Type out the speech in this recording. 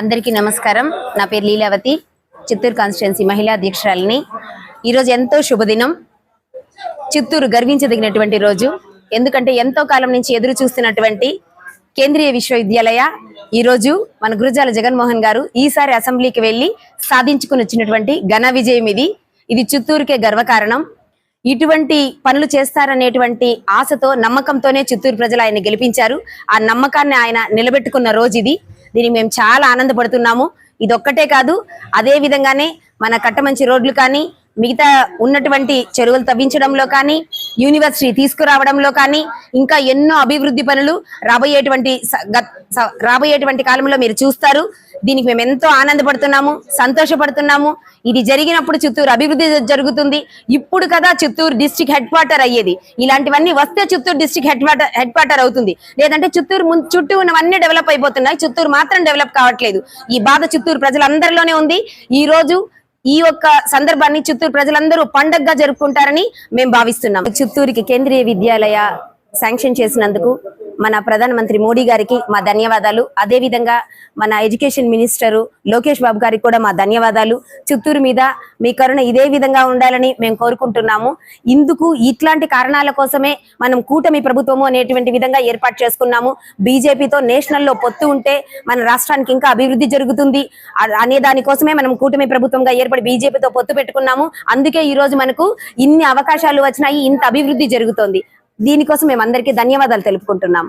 అందరికీ నమస్కారం. నా పేరు లీలావతి చిత్తూరు కాన్స్టిట్యున్సీ మహిళా అధ్యక్షురాలని ఈరోజు ఎంతో శుభదినం. చిత్తూరు గర్వించదగినటువంటి రోజు. ఎందుకంటే ఎంతో కాలం నుంచి ఎదురు చూస్తున్నటువంటి కేంద్రీయ విశ్వవిద్యాలయ ఈరోజు మన గురుజాల జగన్మోహన్ గారు ఈసారి అసెంబ్లీకి వెళ్ళి సాధించుకుని వచ్చినటువంటి ఘన విజయం ఇది. ఇది చిత్తూరుకే గర్వకారణం. ఇటువంటి పనులు చేస్తారనేటువంటి ఆశతో నమ్మకంతోనే చిత్తూరు ప్రజలు ఆయన గెలిపించారు. ఆ నమ్మకాన్ని ఆయన నిలబెట్టుకున్న రోజు ఇది. దీనికి మేము చాలా ఆనందపడుతున్నాము. ఇది ఒక్కటే కాదు అదే విధంగానే మన కట్టమంచి రోడ్లు కానీ మిగతా ఉన్నటువంటి చెరువులు తవ్వించడంలో కానీ యూనివర్సిటీ తీసుకురావడంలో కానీ ఇంకా ఎన్నో అభివృద్ధి పనులు రాబోయేటువంటి స- గత్- రాబోయేటువంటి కాలంలో మీరు చూస్తారు. దీనికి మేము ఎంతో ఆనందపడుతున్నాము సంతోషపడుతున్నాము. ఇది జరిగినప్పుడు చిత్తూరు అభివృద్ధి జరుగుతుంది. ఇప్పుడు కదా చిత్తూరు డిస్ట్రిక్ట్ హెడ్ క్వార్టర్ అయ్యేది. ఇలాంటివన్నీ వస్తే Chittoor district head quarter head quarter అవుతుంది. లేదంటే చిత్తూరు చుట్టూ ఉన్నవన్నీ డెవలప్ అయిపోతున్నాయి. చిత్తూరు మాత్రం డెవలప్ కావట్లేదు. ఈ బాధ చిత్తూరు ప్రజలందరిలోనే ఉంది. ఈ రోజు ఈ యొక్క సందర్భాన్ని చిత్తూరు ప్రజలందరూ పండగగా జరుపుకుంటారని మేము భావిస్తున్నాం. చిత్తూరుకి కేంద్రీయ విద్యాలయ శాంక్షన్ చేసినందుకు మన ప్రధానమంత్రి మోడీ గారికి మా ధన్యవాదాలు. అదే విధంగా మన ఎడ్యుకేషన్ మినిస్టరు లోకేష్ బాబు గారికి కూడా మా ధన్యవాదాలు. చిత్తూరు మీద మీ కరుణ ఇదే విధంగా ఉండాలని మేము కోరుకుంటున్నాము. ఇందుకు ఇట్లాంటి కారణాల కోసమే మనం కూటమి ప్రభుత్వము అనేటువంటి విధంగా ఏర్పాటు చేసుకున్నాము. బీజేపీతో నేషనల్లో పొత్తు ఉంటే మన రాష్ట్రానికి ఇంకా అభివృద్ధి జరుగుతుంది. అనే దానికోసమే మనం కూటమి ప్రభుత్వంగా ఏర్పడి బీజేపీతో పొత్తు పెట్టుకున్నాము. అందుకే ఈ రోజు మనకు ఇన్ని అవకాశాలు వచ్చినాయి ఇంత అభివృద్ధి జరుగుతోంది. దీనికోసం మేము అందరికీ ధన్యవాదాలు తెలుపుకుంటున్నాం.